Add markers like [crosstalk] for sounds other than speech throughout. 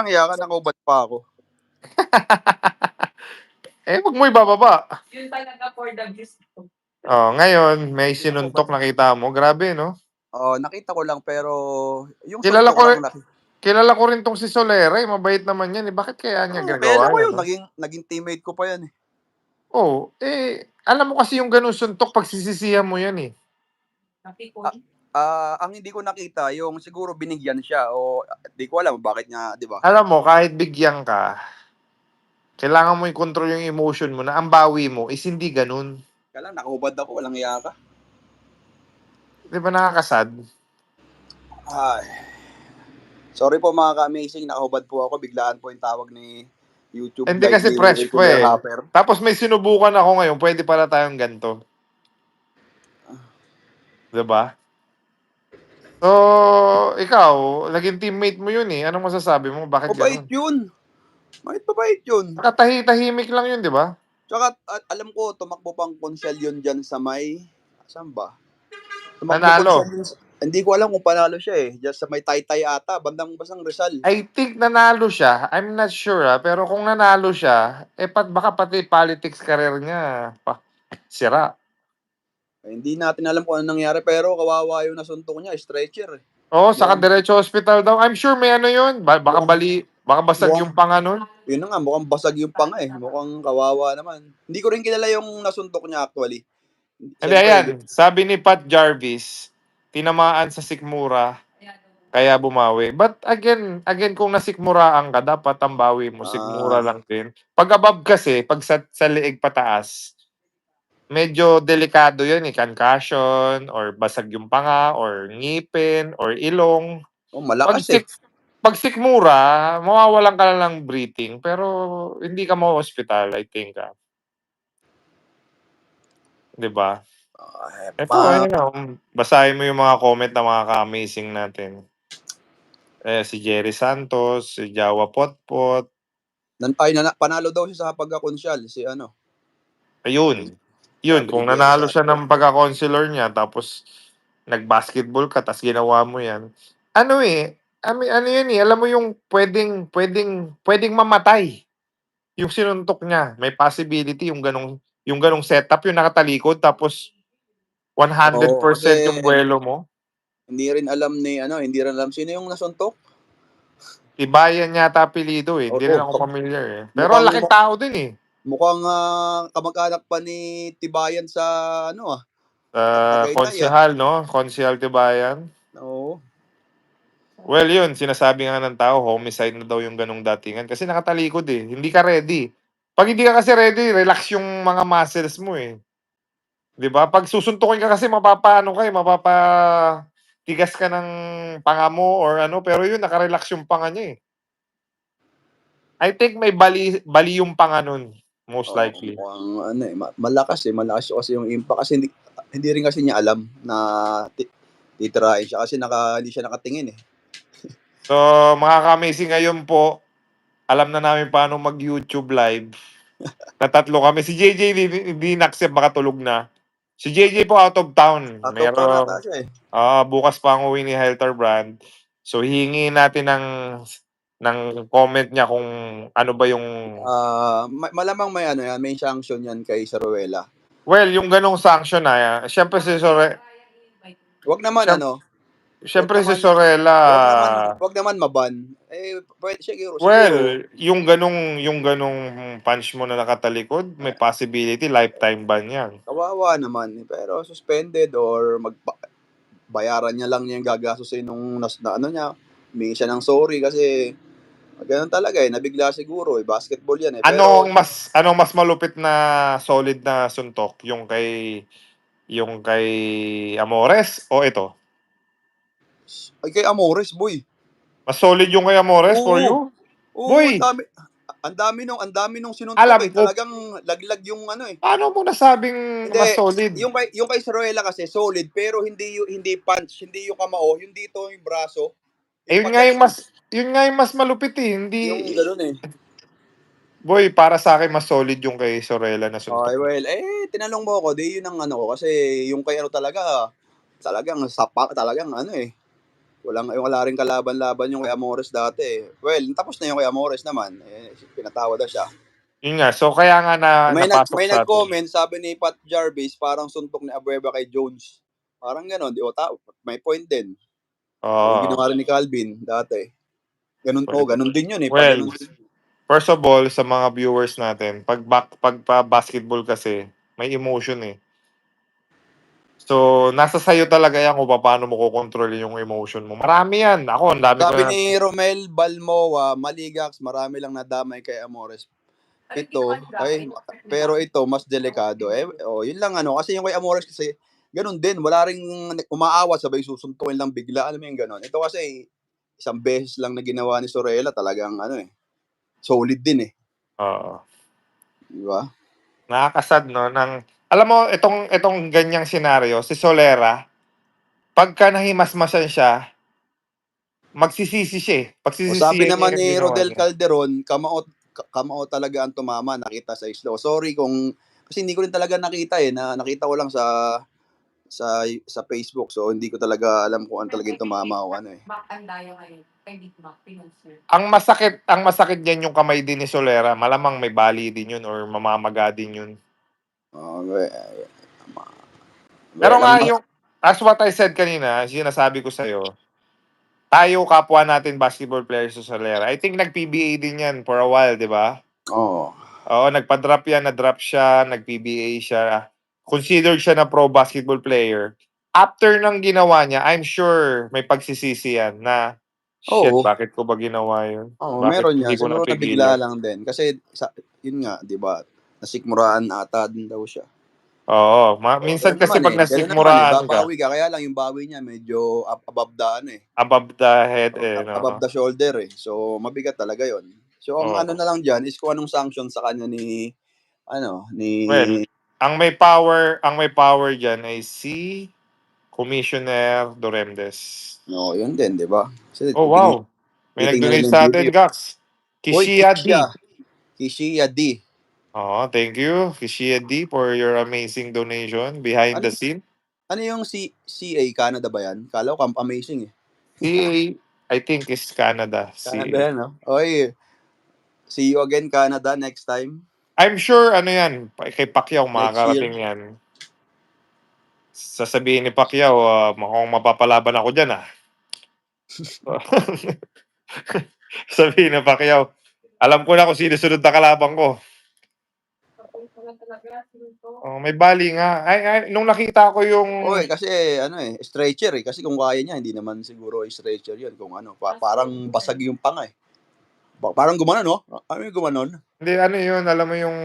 walang iya ka, nakubad pa ako. [laughs] Eh, wag mo ibababa. Yun talaga for the views. Oh, ngayon, may sinuntok nakita mo. Grabe, no? Oh, nakita ko lang pero yung Kilala ko lang rin-. Kilala ko rin tong si Solera, eh. Mabait naman yan, eh. Bakit kaya niya Oh, ginagawa? kaya ko yun, ano? naging, naging teammate ko pa yan eh. Oh, eh, alam mo kasi yung ganun suntok, pagsisisihan mo yan, eh. Napikon. Ah, ang hindi ko nakita, yung siguro binigyan siya o di ko alam bakit niya, di ba? Alam mo, kahit bigyan ka, kailangan mo i-control yung emotion mo na ang bawi mo is hindi ganun. Kaya lang, nakahubad ako, walang iya ka. Di ba nakakasad? Ay. Sorry po mga ka-amazing, nakahubad po ako. Biglaan po yung tawag ni YouTube. Hindi live kasi ni fresh Ricky po eh. Hopper. Tapos may sinubukan ako ngayon, pwede pala tayong ganito. Diba? So, ikaw, naging teammate mo yun eh. Anong masasabi mo? Bakit Mabait ganun? yun. Mabait mabait yun. Nakatahi-tahimik lang yun, di ba? Tsaka at, alam ko, tumakbo pang konsyal yun dyan sa may... Saan ba? Nanalo. konsyal yun sa- hindi ko alam kung panalo siya eh. Diyan sa may taytay ata, bandang basang Rizal. I think nanalo siya. I'm not sure ah. Pero kung nanalo siya, eh pat, baka pati politics career niya pa, sira. Eh, hindi natin alam kung ano nangyari pero kawawa yung nasuntok niya, stretcher. eh. Oo, saka Yun. diretso hospital daw. I'm sure may ano yun. Ba- baka bali, baka basag mukhang- yung panga nun. Yun na nga, mukhang basag yung panga eh. Mukhang kawawa naman. Hindi ko rin kilala yung nasuntok niya actually. Hindi, Siyempre, ayan. Sabi ni Pat Jarvis, tinamaan sa sikmura, kaya bumawi. But again, again kung nasikmuraan ka, dapat ang bawi mo, Ah. sikmura lang din. Pag above kasi, pag sa, sa liig pataas, medyo delikado yun eh. Concussion, or basag yung panga, or ngipin, or ilong. Oh, Pag, malakas eh. sik, pag sikmura, mawawalan ka lang ng breathing, pero hindi ka ma-hospital, I think. Ah. 'Di ba? Ah, Ito, ayun na. um, Basahin mo yung mga comment na mga ka-amazing natin. Eh, si Jerry Santos, si Jawa Potpot. nan, ay, nana, panalo daw siya sa pagkakonsyal. Si ano. Ayun. Yun, Sabi kung ni nanalo siya Santos. ng pagka-counselor niya, tapos nag-basketball ka, tapos ginawa mo yan. Ano eh, I mean, ano yun eh, alam mo yung pwedeng, pwedeng, pwedeng mamatay. Yung sinuntok niya, may possibility yung ganong, yung ganong setup, yung nakatalikod, tapos 100% Oo, kasi- yung buwelo mo. Hindi rin alam ni ano, hindi rin alam sino yung nasuntok. Tibayan yata apelido eh. Hindi Oo, rin ako familiar eh. Pero ang mukhang- laking tao din eh. Mukhang ah, kamag-anak pa ni Tibayan sa ano ah. Uh, Tagaytay, konsehal, no? Konsehal Tibayan. Oo. Well, yun, sinasabi nga ng tao, homicide na daw yung ganong datingan. Kasi nakatalikod eh. Hindi ka ready. Pag hindi ka kasi ready, relax yung mga muscles mo eh. 'Di ba? Pag susuntukin ka kasi mapapaano ka eh, mapapa tigas ka ng panga mo or ano, pero yun, nakarelax yung panga niya eh. I think may bali, bali yung panga nun, most Oo, likely. mukhang ano eh, ma- malakas eh, malakas kasi yung impact kasi hindi, hindi rin kasi niya alam na ti- titirahin siya kasi naka, hindi siya nakatingin eh. [laughs] So, mga ka-amazing ngayon po, alam na namin paano mag-YouTube live. [laughs] na tatlo kami. Si JJ hindi, hindi na-accept, makatulog na. Si JJ po out of town. At Meron, Meron... ata siya eh. ah, bukas pa ang uwi ni Helter Brand. So, hihingi natin ng ng comment niya kung ano ba yung... Ah, ma- malamang may ano yan, may sanction yan kay Saruela. well, yung ganong sanction na, syempre si Sore, Wag naman Siyem- ano, syempre si Sorella, wag naman, wag naman maban. Eh, pwede siguro. siguro. Well, yung ganong yung ganong punch mo na nakatalikod, may possibility lifetime ban 'yan. kawawa naman. Pero suspended or mag bayaran niya lang niya yung gagastusin nung nas, na ano niya. Humingi siya ng sorry kasi ganun talaga eh. Nabigla siguro eh. Basketball yan eh. Pero, Anong mas anong mas malupit na solid na suntok, yung kay yung kay Amores o ito? ay kay Amores, boy. Mas solid yung kay Amores for Oo. you? Oo, Boy! ang dami. Ang dami nung, ang dami nung sinuntok Alam eh. ko. Talagang laglag yung ano eh. Ano mo nasabing Hindi, mas solid? Yung kay yung kay Saruela kasi solid pero hindi hindi punch, hindi yung kamao, yung dito yung braso. Eh, yun nga yung mas yun nga yung mas malupit eh. Hindi yung gano'n eh. boy, para sa akin mas solid yung kay Sorella na suntok. Okay, well, eh, tinanong mo ako, di yun ang ano ko, kasi yung kay ano talaga, talagang sapa, talagang ano eh. Walang wala ring kalaban-laban yung kay Amores dati, eh. Well, tapos na yung kay Amores naman, eh, pinatawad na siya. Yun nga, so kaya nga na May nag napasok may sa atin. nag-comment, sabi ni Pat Jarvis, parang suntok ni Abueva kay Jones. Parang gano'n, di o ta may point din. Yung Oo. ginawa rin ni Calvin dati. Ganun po, ganun din yun eh. Well, First of all, sa mga viewers natin, pag back, pag pa basketball kasi, may emotion eh. So, nasa sayo talaga yan kung paano mo kukontrol yung emotion mo. Marami yan. Ako, ang dami ko Sabi na. ni Romel Balmoa, Maligax, marami lang nadamay kay Amores. Ito, ay, pero ito, mas delikado. Eh, oh, yun lang ano. Kasi yung kay Amores kasi, ganun din. Wala ring umaawat, sabay susuntukin lang bigla. Alam mo yung ganun. Ito kasi, isang beses lang na ginawa ni Sorella, talagang ano eh, solid din eh. Oo. Di ba? nakakasad no ng alam mo itong itong ganyang senaryo si Solera pagka nahimasmasan siya magsisisi siya eh. O Pagsisisi sabi naman ni Rodel niya. Calderon, kamao, ka- kamao talaga ang tumama, nakita sa slow. Sorry kung, kasi hindi ko rin talaga nakita eh, na nakita ko lang sa sa sa Facebook. So hindi ko talaga alam kung ano talaga yung tumama o ano eh. Pinunser. ang masakit ang masakit diyan yung kamay din ni Solera malamang may bali din yun or mamamaga din yun Oh, we- ma- pero nga yung as what I said kanina sinasabi ko sa'yo tayo kapwa natin basketball players sa Solera I think nag-PBA din yan for a while di ba Oo. Oo, nagpa-drop yan, na-drop siya, nag-PBA siya. Considered siya na pro basketball player. After nang ginawa niya, I'm sure may pagsisisi yan na, shit, Oo. bakit ko ba ginawa yun? Oo, Bakit meron hindi yan. ko Siguro napigilan? nabigla lang din. Kasi, sa, yun nga, di ba, nasikmuraan ata din daw siya. Oo, ma- minsan Ganun kasi naman pag eh. Ganun nasikmuraan naman eh. ka, Babawi ka. Kaya lang yung bawi niya medyo up, above the ano eh. above the head eh. No? above the shoulder eh. So, mabigat talaga yon. So, ang Oo. ano na lang dyan is kung anong sanction sa kanya ni, ano, ni, Well, Ang may power, ang may power diyan ay si Commissioner Doremdes. no, yun din, di ba? Kasi, Oh, wow. May titingnan nag-donate ng sa video. atin, Gax. Uy, Kishia D. Kishia D. Oh, thank you, Kishia D, for your amazing donation behind Ano- the scene. Ano yung C CA Canada ba yan? Kala ko, amazing eh. CA, I think is Canada. CA. Canada yan, no? Oy, see you again, Canada, next time. I'm sure, ano yan, kay Pacquiao, makakarating yan. Sasabihin ni Pacquiao, uh, mukhang mapapalaban ako dyan, ah. [laughs] Sabihin ni Pacquiao, alam ko na kung sino sunod na kalaban ko. Oh, may bali nga. Ay, ay, nung nakita ko yung... Oy, kasi ano eh, stretcher eh. Kasi kung kaya niya, hindi naman siguro stretcher yun. Kung ano, pa- parang basag yung panga eh. Parang gumanon, no? Ano yung gumanon? Hindi, ano yun, alam mo yung...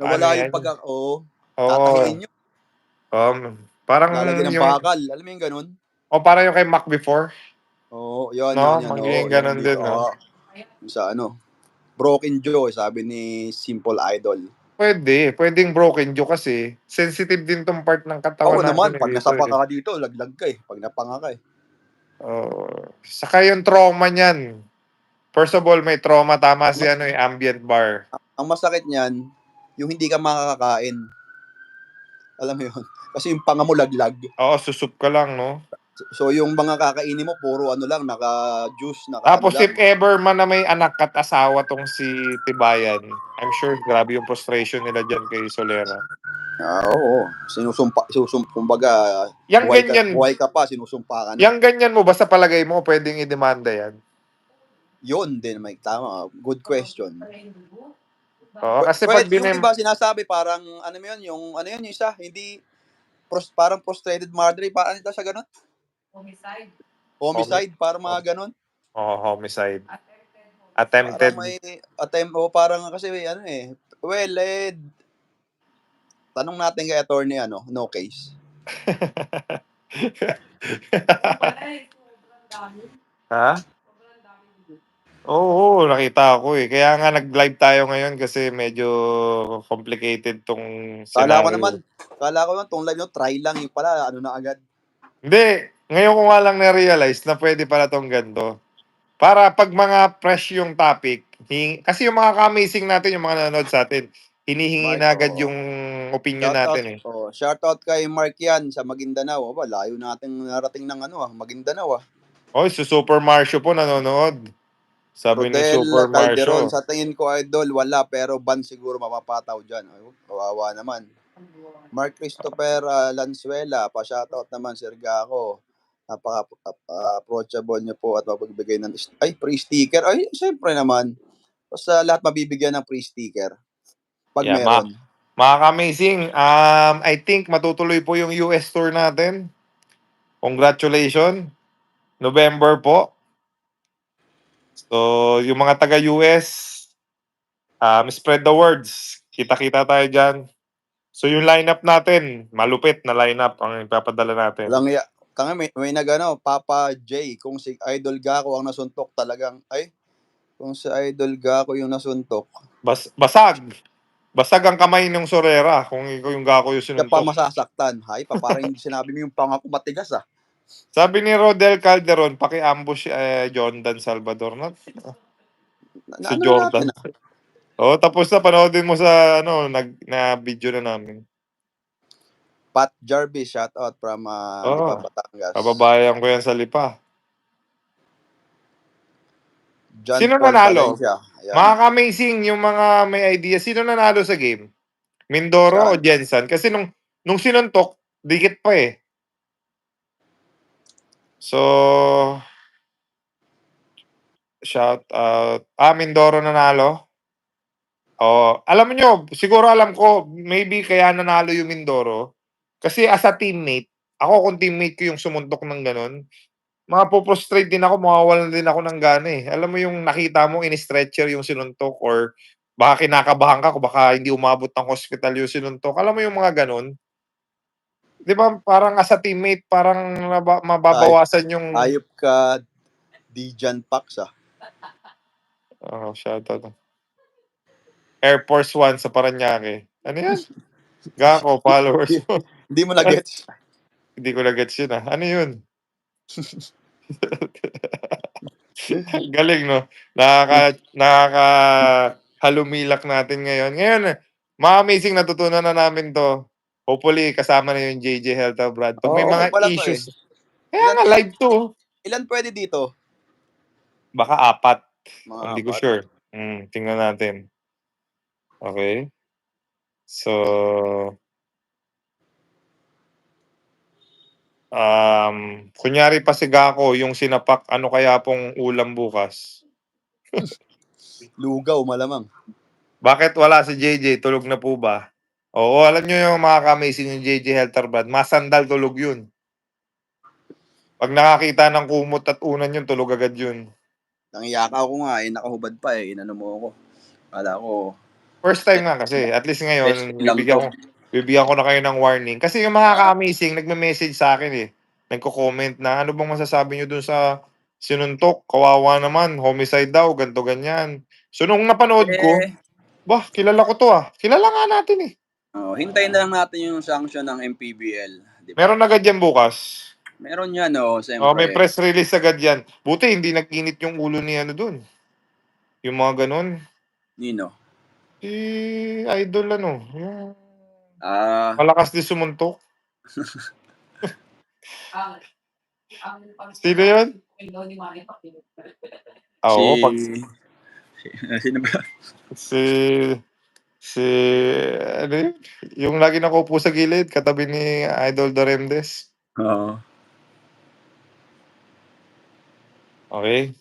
Nawala ano yung yan? pag... Oo, Oo. tatahiin yun. Um, parang Lalagyan ng yung... bakal. Alam mo yung ganun? O parang yung kay Mac before. Oo, yun, No, yun, yun. magiging oo, ganun yun, din, yun. no? Sa ano, broken eh, sabi ni Simple Idol. Pwede. Pwedeng broken jaw kasi sensitive din tong part ng katawan Oo naman, natin. pag eh, nasapa ka dito, laglag ka eh. Pag napanga ka eh. Oo. saka yung trauma niyan. First of all, may trauma. Tama si ano, eh, ambient bar. Ang masakit niyan, yung hindi ka makakakain. Alam mo yun? [laughs] Kasi yung panga mo laglag. Oo, susup ka lang, no? So yung mga kakainin mo, puro ano lang, naka-juice, naka Tapos if ever man na may anak at asawa tong si Tibayan, I'm sure grabe yung frustration nila dyan kay Solera. Ah, oo. Sinusumpa, sinusumpa, kumbaga, Yang buhay ganyan, ka, buhay ka pa, sinusumpa ka na. yang ganyan mo, basta palagay mo, pwedeng idemanda yan. Yun din, may tama. Good question. Oo, kasi Pwede, pag yung binem... iba sinasabi, parang, ano mo yun, yung, ano yun, yung isa, hindi, pros, parang prostrated murder, parang ito sa ganun? Homicide. Homicide, parang mga ganun. Oo, homicide. Attempted. Parang may attempt, o parang kasi, ano eh, well, eh, tanong natin kay attorney, ano, no case. [laughs] Ha? Oo, nakita ko eh. Kaya nga nag-live tayo ngayon kasi medyo complicated tong Kala ko scenario. naman, kala ko naman, tong live nyo, try lang, yung pala, ano na agad. Hindi, ngayon ko nga lang na-realize na pwede pala tong ganito. Para pag mga fresh yung topic, hing- kasi yung mga ka-amazing natin, yung mga nanonood sa atin, hinihingi Mark, na agad oo. yung opinion Shout natin out, eh. oh, shout out kay Mark yan sa Maguindanao. Aba, layo nating narating ng ano ah, Maguindanao ah. Oy, si Super Marsho po nanonood. Sabi ni Rodel Super Calderon, Marsho. sa tingin ko idol, wala pero ban siguro mapapataw dyan. Ay, kawawa naman. Mark Christopher uh, Lanzuela, pa-shoutout naman Sir Gaco. Napaka-approachable niyo po at mapagbigay ng ay free sticker. Ay, siyempre naman. Basta lahat mabibigyan ng free sticker. Pag Yeah, meron. Mga ka-amazing, um, I think matutuloy po yung US tour natin. Congratulations. November po. So, yung mga taga-US, um, spread the words. Kita-kita tayo dyan. So, yung lineup natin, malupit na lineup ang ipapadala natin. Walang ya. Kanga may, may nagano, Papa J, kung si Idol Gaco ang nasuntok talagang, ay, kung si Idol Gaco yung nasuntok, Bas basag. Basag ang kamay ng Sorera kung ikaw yung gako yung siya pa sinuntok. masasaktan. Hay, pa parang sinabi mo yung pangako matigas ah. Sabi ni Rodel Calderon, paki-ambush eh, Jordan Salvador. Na, si ano Jordan. natin, Oh, tapos na panoodin mo sa ano, nag na video na namin. Pat Jarvis, shout out from uh, Oo. Lipa, Batangas. Kababayan ko yan sa Lipa. John Sino Paul nanalo? Valencia. Ayan. Yung mga may idea, sino nanalo sa game? Mindoro o? Jensen? Kasi nung, nung sinuntok, dikit pa eh. So, shout out. Ah, Mindoro nanalo. Oh, alam nyo, siguro alam ko, maybe kaya nanalo yung Mindoro. Kasi as a teammate, ako kung teammate ko yung sumuntok ng ganun, mapoprostrate din ako, mawawalan din ako ng gana eh. Alam mo yung nakita mo in-stretcher yung sinuntok or baka kinakabahan ka baka hindi umabot ng hospital yung sinuntok. Alam mo yung mga ganun? Di ba parang as a teammate, parang naba- mababawasan yung... Ayop ka, Dijan Pax ah. Oh, shout out. Air Force One sa Paranaque. Ano yan? Gako, [laughs] followers mo. Hindi mo na gets. [laughs] Hindi ko na-gets yun ah. Ano yun? [laughs] Galing, no? Nakaka, nakaka halumilak natin ngayon. Ngayon, mga amazing natutunan na namin to. Hopefully, kasama na yung JJ Health of Brad. Pag may Oo, mga wala to issues. eh. Kaya nga, live to. Ilan pwede dito? Baka apat. Mga Hindi ko apat. sure. Hmm, tingnan natin. Okay. So, um, kunyari pa si Gako, yung sinapak, ano kaya pong ulam bukas? [laughs] Lugaw, malamang. Bakit wala si JJ? Tulog na po ba? Oo, alam nyo yung mga ka-amazing yung JJ Helter Brad. Masandal tulog yun. Pag nakakita ng kumot at unan yun, tulog agad yun. Nangiyaka ako nga eh, nakahubad pa eh. Inano mo ako. Kala ko, First time nga kasi. At least ngayon, lang bibigyan to. ko, bibigyan ko na kayo ng warning. Kasi yung mga ka-amazing, nagme-message sa akin eh. Nagko-comment na, ano bang masasabi nyo dun sa sinuntok? Kawawa naman, homicide daw, ganto ganyan. So nung napanood ko, eh, bah, kilala ko to ah. Kilala nga natin eh. Oh, hintayin na lang natin yung sanction ng MPBL. Di ba? Meron agad yan bukas. Meron yan, oh, siyempre. Oh, may press release agad yan. Buti hindi nag-init yung ulo ni ano dun. Yung mga ganun. Nino. Si idol ano, yung Ah, malakas din sumuntok. Ang, [laughs] ang, Sino yun? Window ni Manny Pacquiao. Ah, Oo, si... pag [laughs] Sino ba? si si ano yun? Yung lagi nakaupo sa gilid katabi ni Idol Doremdes. Oo. Okay?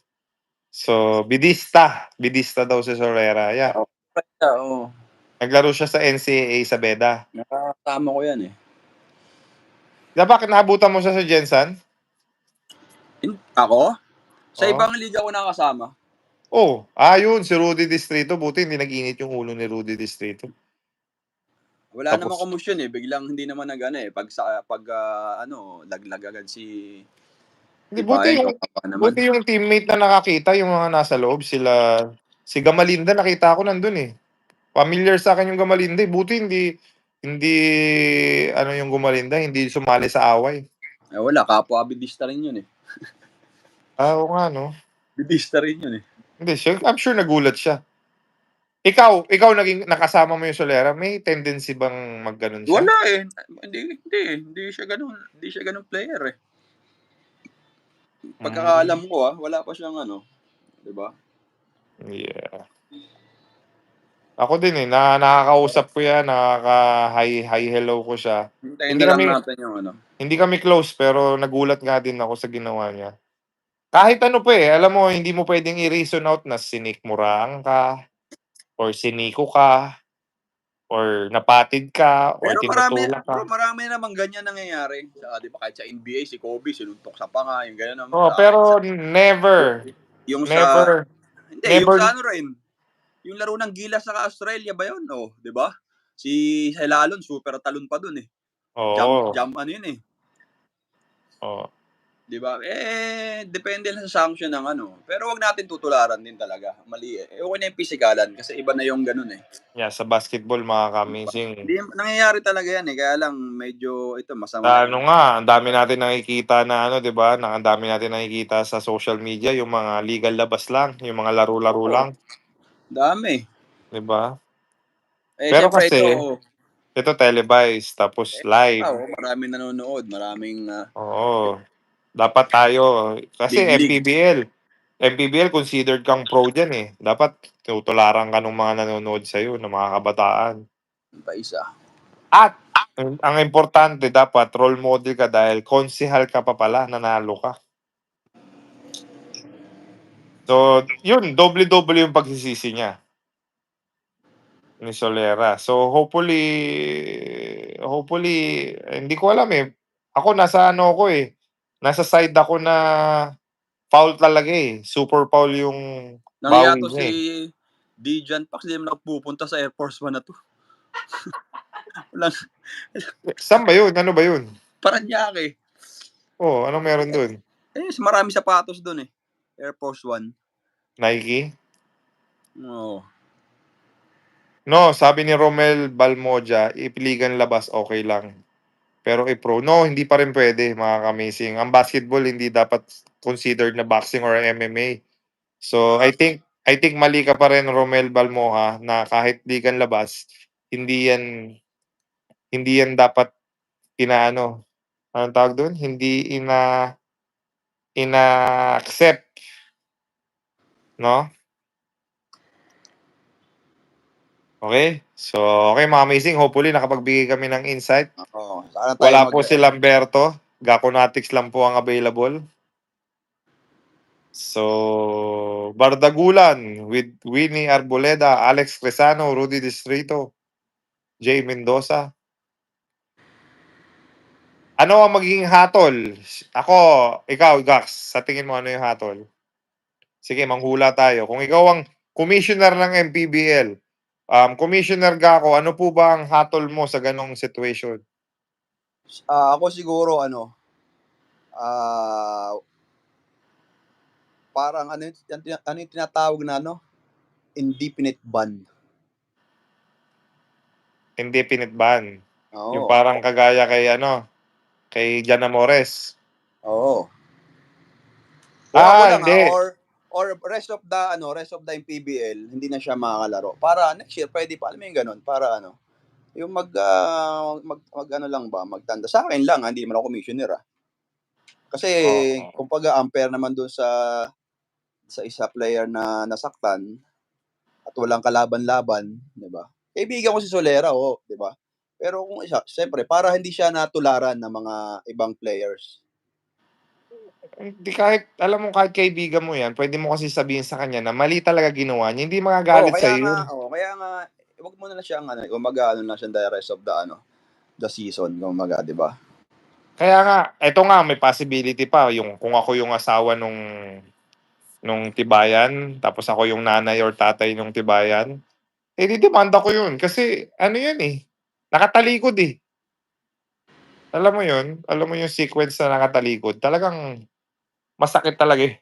So, Bidista. Bidista daw si Sorera. Yeah. Oo. Naglaro siya sa NCAA sa Beda. Nakakasama ko yan eh. Ba, bakit naabutan mo siya sa Jensen? In- ako? Sa Oo. ibang liga ko nakasama. Oh, ah yun, si Rudy Distrito. Buti hindi nag-init yung ulo ni Rudy Distrito. Wala Tapos- namang komusyon eh. Biglang hindi naman nag ano eh. Pag, sa, pag ah, ano, laglag agad si... Hindi, buti eh, yung, kawawa naman. buti yung teammate na nakakita, yung mga nasa loob, sila, si Gamalinda, nakita ko nandun eh. Familiar sa akin yung Gamalinda eh. Buti hindi, hindi, ano yung Gumalinda, hindi sumali sa away. Eh, wala, kapwa bidista rin yun eh. Ah, oo nga, no? Bidista rin yun eh. Hindi, siya, I'm sure nagulat siya. Ikaw, ikaw naging nakasama mo yung Solera, may tendency bang magganon siya? Wala eh. Hindi, hindi, hindi siya ganun, hindi siya ganun player eh. Pagkakaalam ko ah, wala pa siyang ano, 'di ba? Yeah. Ako din, eh, na nakakausap ko 'yan, nakaka-hi hi, hello ko siya. Hintayin Hindi na lang kami natin yung ano. hindi kami close pero nagulat nga din ako sa ginawa niya. Kahit ano pa, eh, alam mo hindi mo puwedeng i-reason out na sinikmuraan ka or siniko ka or napatid ka or Pero marami tinutulak ka. bro, marami namang ganyan nangyayari. Saka 'di ba kahit sa NBA si Kobe sinuntok sa panga, yung ganyan naman. Oo, sa- pero never, yung sa never hindi, never- yung sa ano rin. Yung laro ng Gilas sa Australia ba 'yun? Oh, 'di ba? Si Helalon super talon pa dun eh. Jump, oo, jump ano yun eh. oo. 'Di ba? Eh depende lang sa sanction ng ano. Pero wag natin tutularan din talaga. Mali eh. Eh, Okay na yung pisikalan kasi iba na yung ganun eh. Yeah, sa basketball mga ka-amazing. Hindi nangyayari talaga yan eh. Kaya lang medyo ito masama. Sa ano nga, ang dami natin nakikita na ano, 'di ba? Ang dami natin nakikita sa social media yung mga legal labas lang, yung mga laro-laro Oo. lang, Dami. 'di ba? Eh, Pero kasi, ito, Ito televised tapos live. oh, maraming nanonood, maraming ah, Oo. Dapat tayo kasi Big league. MPBL. MPBL considered kang pro diyan eh. Dapat tutularan ka ng mga nanonood sa ng mga kabataan. pa isa. At ang ang importante dapat role model ka dahil konsehal ka pa pala, nanalo ka. So, yun, doble-doble yung pagsisisi niya. Ni Solera. So, hopefully, hopefully, hindi ko alam eh. Ako, nasa ano ako eh. Nasa side ako na foul talaga eh. Super foul yung Nangyaya to si eh. Dijan Pax, hindi mo nagpupunta sa Air Force One na to. [laughs] Walang, Saan ba yun? Ano ba yun? Paranaque. Oh, anong meron dun? Eh, marami sapatos doon eh. Air Force One. Nike? Oo. No, sabi ni Romel Balmoja, ipiligan labas, okay lang. Pero i-pro, no, hindi pa rin pwede, mga kamising. Ang basketball hindi dapat considered na boxing or MMA. So, I think I think mali ka pa rin, Romel Balmoja, na kahit ligan labas, hindi yan hindi yan dapat inaano, anong tawag doon? Hindi ina ina-accept. No? Okay? So, okay mga amazing. Hopefully, nakapagbigay kami ng insight. Oo. Sana tayo Wala po si Lamberto. Gaconatics lang po ang available. So, Bardagulan with Winnie Arboleda, Alex Cresano, Rudy Distrito, Jay Mendoza. Ano ang magiging hatol? Ako, ikaw, Gax, sa tingin mo ano yung hatol? Sige, manghula tayo. Kung ikaw ang commissioner ng MPBL, um, Commissioner Gako, ano po ba ang hatol mo sa ganong situation? Ah, ako siguro ano ah parang ano yung, ano yung tinatawag na ano indefinite ban. Indefinite ban. Oo. Yung parang kagaya kay ano, kay Jana Mores. Oo. O Ah, lang, hindi. ah, or or rest of the ano, rest of the MPBL, hindi na siya makakalaro. Para next year pwede pa alam mo yung ganun, para ano, yung mag, ah, mag, mag ano lang ba, magtanda. Sa akin lang, ah, hindi naman ako commissioner ah. Kasi Oo. kumbaga unfair naman doon sa sa isa player na nasaktan at walang kalaban-laban, 'di ba? Kaibigan ko si Solera, oh, 'di ba? Pero kung isa, syempre para hindi siya natularan ng mga ibang players. Hindi kahit, alam mo kahit kaibigan mo yan, pwede mo kasi sabihin sa kanya na mali talaga ginawa niya. Hindi magagalit sa iyo. oh, kaya nga wag mo na lang siyang ano, umaga ano lang siya the rest of the ano, the season, kumaga, 'di ba? Kaya nga, eto nga may possibility pa yung kung ako yung asawa nung nung tibayan, tapos ako yung nanay or tatay nung tibayan, eh di demanda ko yun kasi ano yun eh, nakatalikod eh. Alam mo yun? Alam mo yung sequence na nakatalikod? Talagang masakit talaga eh.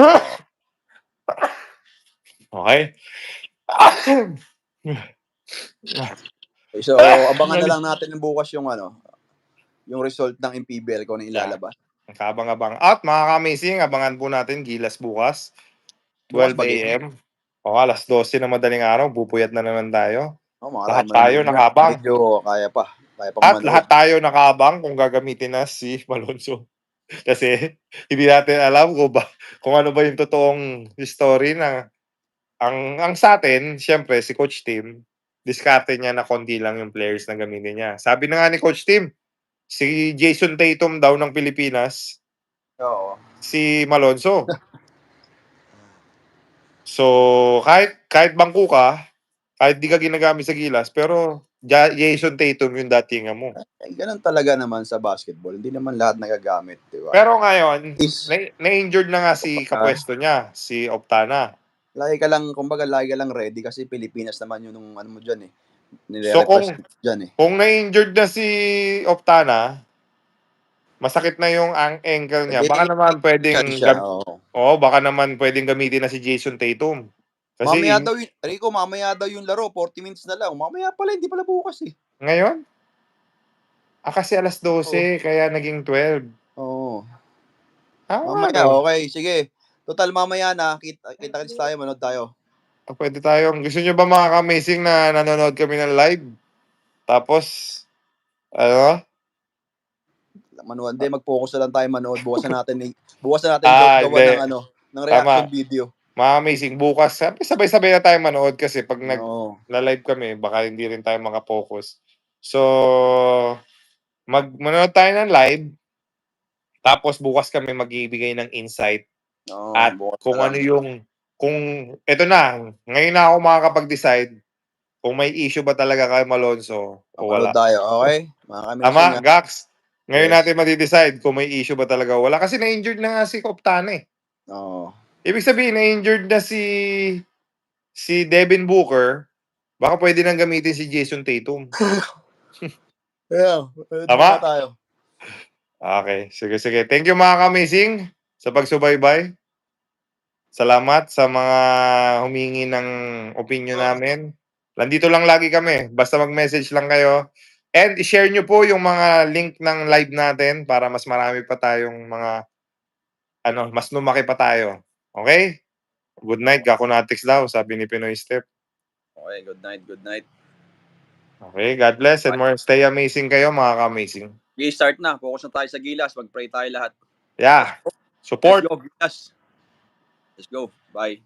[laughs] okay? So abangan na lang natin ng bukas yung ano, yung result ng MPBL kung ano ilalabas. Kabang-abang. At mga ka-amazing, abangan po natin Gilas bukas. Bukas 12 ba a.m. O, alas 12 na madaling araw, bupuyat na naman tayo. Oh, Lahat tayo na- nakabang. Medyo kaya pa. Kaya At manood. lahat tayo nakabang kung gagamitin na si [laughs] Malonzo. Kasi hindi natin alam kung ba kung ano ba yung totoong story na ang ang sa atin siyempre si Coach Tim, diskarte niya na konti lang yung players na gamitin niya. Sabi na nga ni Coach Tim, si Jason Tatum daw ng Pilipinas, Oo. si Malonzo. So, kahit kahit bangko ka, kahit di ka ginagamit sa gilas, pero Ja- Jason Tatum yung datingan mo. Eh, ganun talaga naman sa basketball. Hindi naman lahat nagagamit, di ba? Pero ngayon, Is, na- na-injured na nga si kapwesto niya, si Optana. lagi ka lang, kumbaga, lagi ka lang ready kasi Pilipinas naman yun nung ano mo dyan eh. So, kung- Nire-represent dyan eh. Kung na-injured na si Optana, masakit na yung ang ankle niya. Baka naman pwedeng siya, gam- oo. Oo, baka naman pwedeng gamitin na si Jason Tatum. Kasi mamaya daw yun, Rico, mamaya daw yung laro, 40 minutes na lang. Mamaya pala, hindi pala bukas eh. ngayon? Ah, kasi alas 12, kaya naging 12. Oo. Ah, Mamaya, ano? okay, sige. Total, mamaya na, kita, kita kita tayo, manood tayo. Ah, Pwede tayong, gusto nyo ba mga ka-amazing na nanonood kami ng live? Tapos, ano? Manood, hindi, mag-focus na lang tayo manood. Bukas na natin, i- bukas na natin Ah, gawa hindi. ng ano, ng reaction Tama. video. Mga amazing bukas. sabi- Sabay-sabay na tayo manood kasi pag nag Oo. live kami, baka hindi rin tayo makapokus. So, mag manood tayo ng live. Tapos bukas kami magbibigay ng insight Oo, At bukas na kung lang. ano yung kung eto na, ngayon na ako makakapag-decide kung may issue ba talaga kay Malonzo o wala. Tayo, okay? Mga kami Tama, Gax. Ngayon Yes. natin ma-decide kung may issue ba talaga o wala. Kasi na-injured na nga si Koptana eh. Oo. Ibig sabihin, na-injured na si si Devin Booker. Baka pwede nang gamitin si Jason Tatum. [laughs] Yeah, Tama? tayo. Okay, sige sige. Thank you mga kamazing sa pagsubaybay. Salamat sa mga humingi ng opinion namin. Nandito lang lagi kami. Basta mag-message lang kayo. And i-share nyo po yung mga link ng live natin para mas marami pa tayong mga ano, mas lumaki pa tayo. Okay? Good night, Gakunatics daw, sabi ni Pinoy Step. Okay, good night, good night. Okay, God bless and more stay amazing kayo mga ka-amazing. Okay, start na. Focus na tayo sa Gilas. Mag-pray tayo lahat. Yeah. Support. Let's go, Gilas. Let's go. Bye.